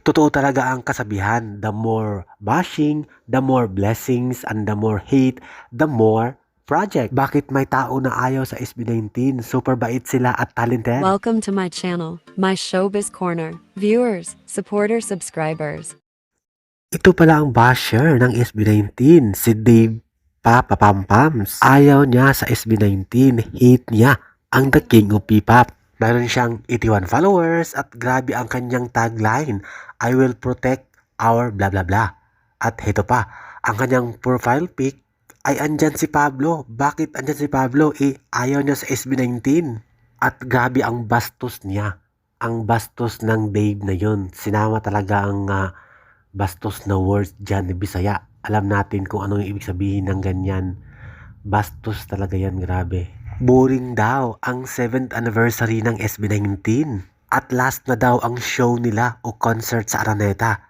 Totoo talaga ang kasabihan, the more bashing, the more blessings, and the more hate, the more project. Bakit may tao na ayaw sa SB19? Super bait sila at talented. Welcome to my channel, my showbiz corner. Viewers, supporters, subscribers. Ito pala ang basher ng SB19, si Dave Papapampams. Ayaw niya sa SB19, hate niya ang The King of P-Pop. Meron siyang 81 followers at grabe ang kanyang tagline, I will protect our blah blah blah. At ito pa, ang kanyang profile pic ay andyan si Pablo. Bakit andyan si Pablo? Eh, ayaw niya sa SB19. At grabe ang bastos niya. Ang bastos ng Dave na yun. Sinama talaga ang ah, bastos na words dyan ni Bisaya. Alam natin kung ano yung ibig sabihin ng ganyan. Bastos talaga yan, grabe. Boring daw ang 7th anniversary ng SB19. At last na daw ang show nila o concert sa Araneta.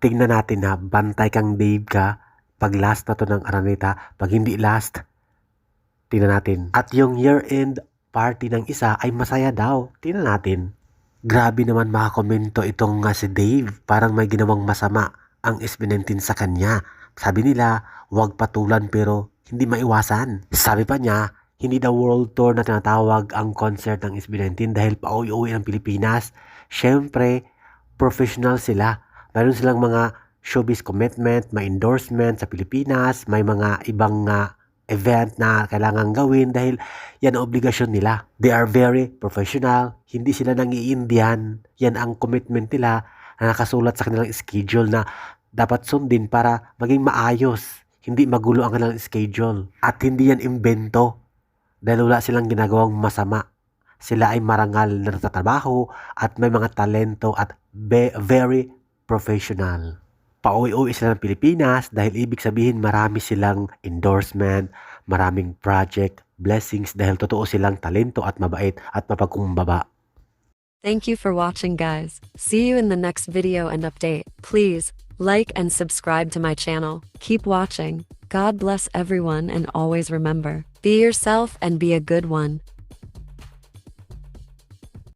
Tingnan natin na bantay kang Dave ka pag last na to ng Araneta. Pag hindi last, tingnan natin. At yung year-end party ng isa ay masaya daw. Tingnan natin. Grabe naman makakomento itong nga si Dave. Parang may ginawang masama ang SB19 sa kanya. Sabi nila, huwag patulan pero hindi maiwasan. Sabi pa niya, hindi daw world tour na tinatawag ang concert ng SB19 dahil pauwi-uwi ng Pilipinas. Siyempre, professional sila. Meron silang mga showbiz commitment, may endorsement sa Pilipinas, may mga ibang nga event na kailangan gawin dahil yan ang obligasyon nila. They are very professional, hindi sila nangiindihan. Yan ang commitment nila na nakasulat sa kanilang schedule na dapat sundin para maging maayos. Hindi magulo ang kanilang schedule. At hindi yan imbento dahil wala silang ginagawang masama. Sila ay marangal na nagtatrabaho at may mga talento at be- very professional. Pauwi-uwi sila ng Pilipinas dahil ibig sabihin marami silang endorsement, maraming project, blessings dahil totoo silang talento at mabait at mapagkumbaba. Thank you for watching, guys. See you in the next video and update. Please like and subscribe to my channel. Keep watching. God bless everyone and always remember be yourself and be a good one.